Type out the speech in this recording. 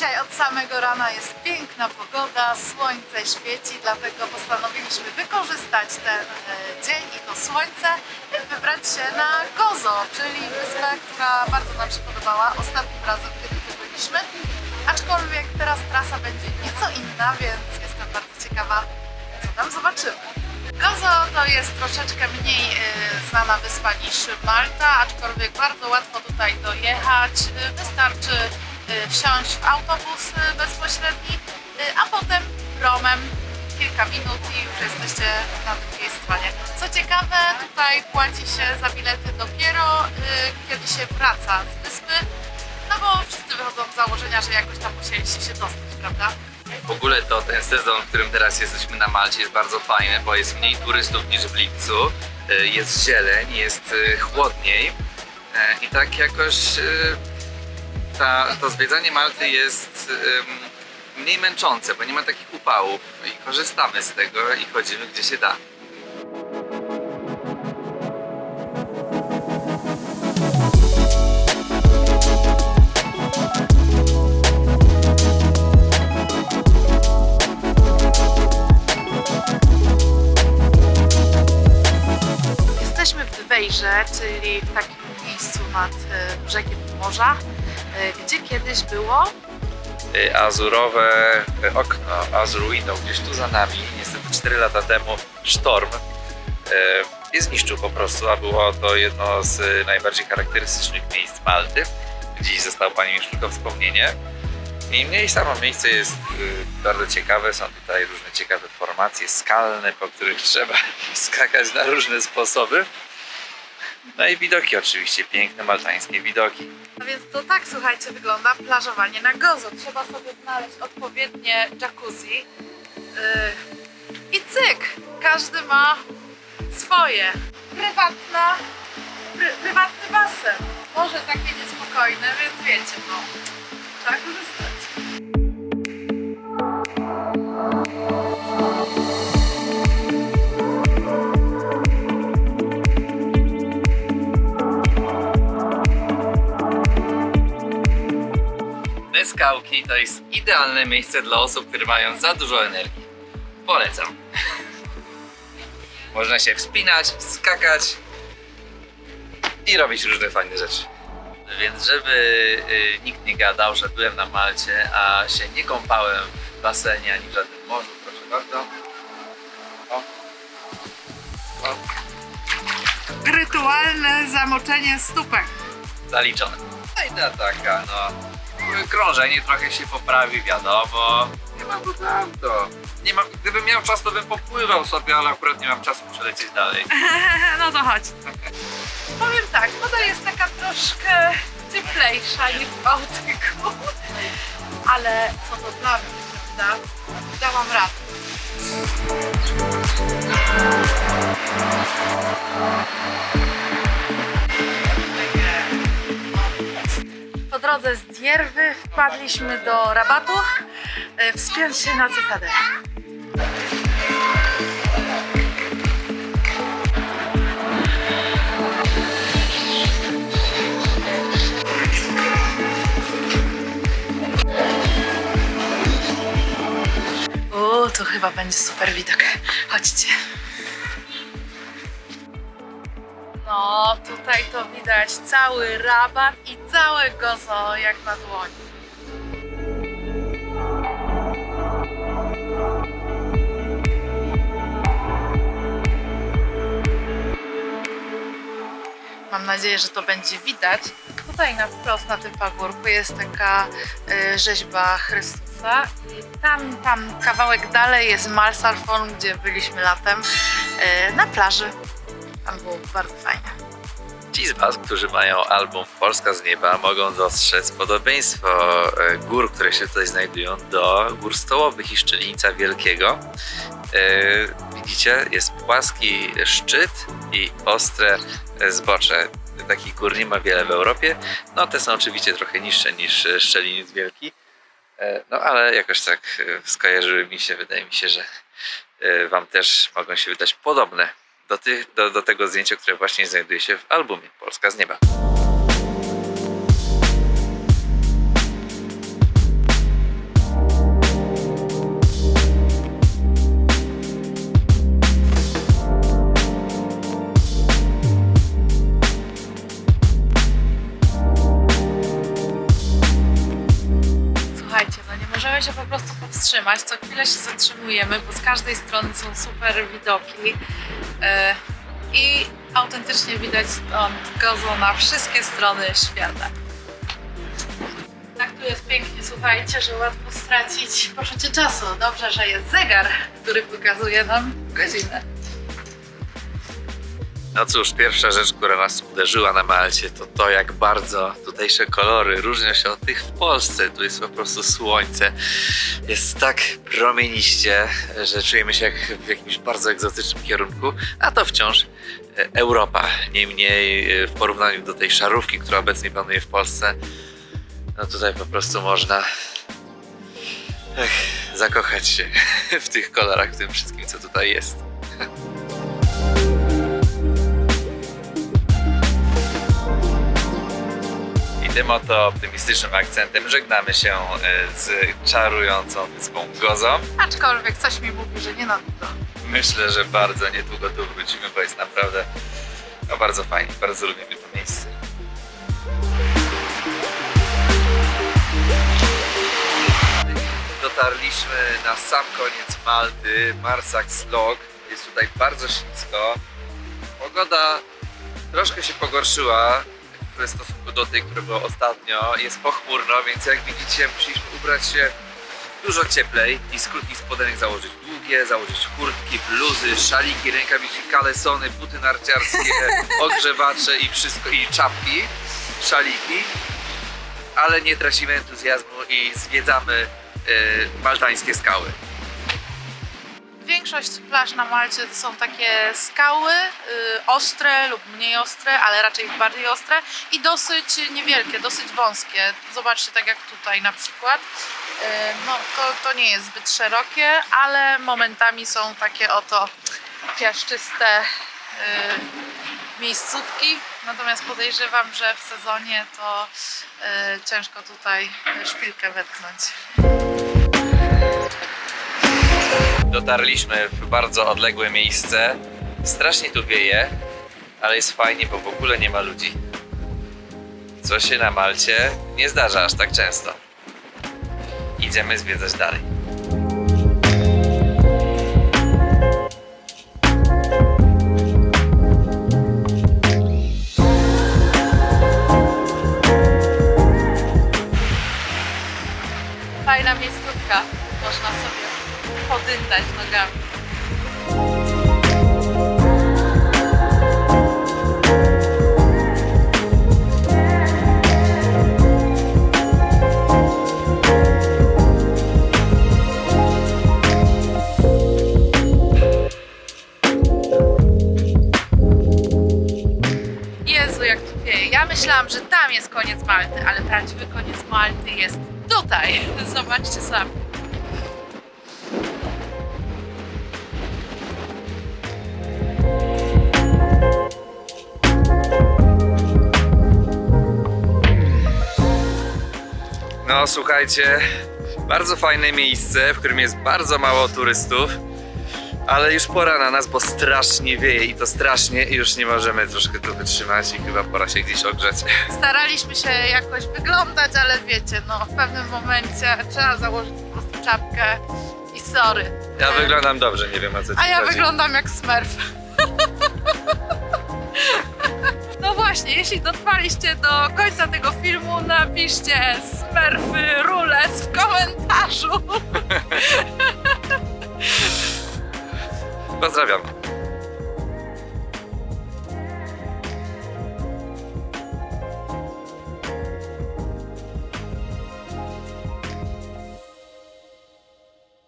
Dzisiaj od samego rana jest piękna pogoda, słońce świeci, dlatego postanowiliśmy wykorzystać ten e, dzień i to słońce wybrać się na Gozo, czyli wyspę, która bardzo nam się podobała ostatnim razem, kiedy tu byliśmy. Aczkolwiek teraz trasa będzie nieco inna, więc jestem bardzo ciekawa, co tam zobaczymy. Gozo to jest troszeczkę mniej e, znana wyspa niż Malta, aczkolwiek bardzo łatwo tutaj dojechać. E, Wystarczy wsiąść w autobus e, bezpośredni, e, a potem promem kilka minut i już jesteście na drugiej stronie. Co ciekawe, tutaj płaci się za bilety dopiero kiedy się wraca z wyspy, no bo wszyscy wychodzą z założenia, że jakoś tam musieliście się dostać, prawda? W ogóle to ten sezon, w którym teraz jesteśmy na Malcie jest bardzo fajny, bo jest mniej turystów niż w lipcu, jest zieleń, jest chłodniej i tak jakoś ta, to zwiedzanie Malty jest em, mniej męczące, bo nie ma takich upałów i korzystamy z tego i chodzimy gdzie się da. Jesteśmy w Dwejrze, czyli w takim miejscu nad e, brzegiem morza, gdzie kiedyś było E, Azurowe e, okno, Azur Window gdzieś tu za nami, niestety 4 lata temu sztorm e, je zniszczył po prostu, a było to jedno z e, najbardziej charakterystycznych miejsc Malty. Dziś zostało Pani już tylko wspomnienie. I mniej samo miejsce jest e, bardzo ciekawe, są tutaj różne ciekawe formacje skalne, po których trzeba skakać na różne sposoby. No i widoki oczywiście, piękne maltańskie widoki. A więc to tak, słuchajcie, wygląda plażowanie na Gozo. Trzeba sobie znaleźć odpowiednie jacuzzi. Yy, I cyk! Każdy ma swoje. Prywatna, pry, prywatny basen. Może takie niespokojne, więc wiecie, no. Trzeba korzystać. Skałki to jest idealne miejsce dla osób, które mają za dużo energii. Polecam. Można się wspinać, skakać i robić różne fajne rzeczy. Więc żeby y, nikt nie gadał, że byłem na Malcie, a się nie kąpałem w basenie ani w żadnym morzu, proszę bardzo. O. O, Rytualne zamoczenie stópek. zaliczone. No i ta taka, no. Krążenie trochę się poprawi, wiadomo. Nie ma problemu to. Nie mam, gdybym miał czas, to bym popływał sobie, ale akurat nie mam czasu przelecieć dalej. No to chodź. Powiem tak, woda jest taka troszkę cieplejsza niż w Bałtyku. Ale co to dla mnie, prawda? Dałam radę. Drodze z Dierwy wpadliśmy do rabatu e, wspiąć się na cytadelę. O, to chyba będzie super widok. Chodźcie. No, tutaj to widać cały rabat i całe gozo jak na dłoni. Mam nadzieję, że to będzie widać. Tutaj na wprost na tym pagórku jest taka e, rzeźba Chrystusa i tam, tam kawałek dalej jest Malsalfon, gdzie byliśmy latem e, na plaży. Tam było bardzo fajnie. Ci z Was, którzy mają album Polska z nieba, mogą dostrzec podobieństwo e, gór, które się tutaj znajdują, do gór stołowych i Szczelińca Wielkiego. E, Widzicie, jest płaski szczyt i ostre e, zbocze. Takich gór nie ma wiele w Europie. No te są oczywiście trochę niższe niż Szczeliniec Wielki. No ale jakoś tak skojarzyły mi się, wydaje mi się, że Wam też mogą się wydać podobne do, tych, do, do tego zdjęcia, które właśnie znajduje się w albumie Polska z nieba. No możemy się po prostu powstrzymać. Co chwilę się zatrzymujemy, bo z każdej strony są super widoki. E, I autentycznie widać stąd Gozo na wszystkie strony świata. Tak tu jest pięknie, słuchajcie, że łatwo stracić poczucie czasu. Dobrze, że jest zegar, który pokazuje nam godzinę. No cóż, pierwsza rzecz, która nas uderzyła na Malcie, to to, jak bardzo tutejsze kolory różnią się od tych w Polsce. Tu jest po prostu słońce. Jest tak promieniście, że czujemy się jak w jakimś bardzo egzotycznym kierunku, a to wciąż e, Europa. Niemniej e, w porównaniu do tej szarówki, która obecnie panuje w Polsce, no tutaj po prostu można ech, zakochać się w tych kolorach, w tym wszystkim, co tutaj jest. Tym oto optymistycznym akcentem żegnamy się e, z czarującą wyspą Gozo. Aczkolwiek coś mi mówi, że nie na to. Myślę, że bardzo niedługo tu wrócimy, bo jest naprawdę no, bardzo fajnie, bardzo lubimy to miejsce. Dotarliśmy na sam koniec Malty, Marsax Log. Jest tutaj bardzo ślisko. Pogoda troszkę się pogorszyła w stosunku do tej, która była ostatnio. Jest pochmurno, więc jak widzicie musieliśmy ubrać się dużo cieplej i z krótkich spodenek założyć długie, założyć kurtki, bluzy, szaliki, rękawiczki, kalesony, buty narciarskie, ogrzewacze i wszystko, i czapki, szaliki, ale nie tracimy entuzjazmu i zwiedzamy e, maltańskie skały. Większość plaż na Malcie to są takie skały, y, ostre lub mniej ostre, ale raczej bardziej ostre i dosyć niewielkie, dosyć wąskie. Zobaczcie, tak jak tutaj na przykład. Y, no, to, to nie jest zbyt szerokie, ale momentami są takie oto piaszczyste y, miejscówki. Natomiast podejrzewam, że w sezonie to y, ciężko tutaj szpilkę wetknąć. Dotarliśmy w bardzo odległe miejsce. Strasznie tu wieje, ale jest fajnie, bo w ogóle nie ma ludzi. Co się na Malcie nie zdarza aż tak często. Idziemy zwiedzać dalej. Podyndać nogami. Jezu, jak tu wieje. Ja myślałam, że tam jest koniec Malty, ale prawdziwy koniec Malty jest tutaj. Zobaczcie sami. No słuchajcie, bardzo fajne miejsce, w którym jest bardzo mało turystów, ale już pora na nas, bo strasznie wieje i to strasznie i już nie możemy troszkę tu wytrzymać i chyba pora się gdzieś ogrzeć. Staraliśmy się jakoś wyglądać, ale wiecie, no w pewnym momencie trzeba założyć po prostu czapkę i sorry. Ja wyglądam dobrze, nie wiem o co ci A ja chodzi. wyglądam jak smurf. Właśnie, jeśli dotrwaliście do końca tego filmu, napiszcie smurfy rules w komentarzu. Pozdrawiam.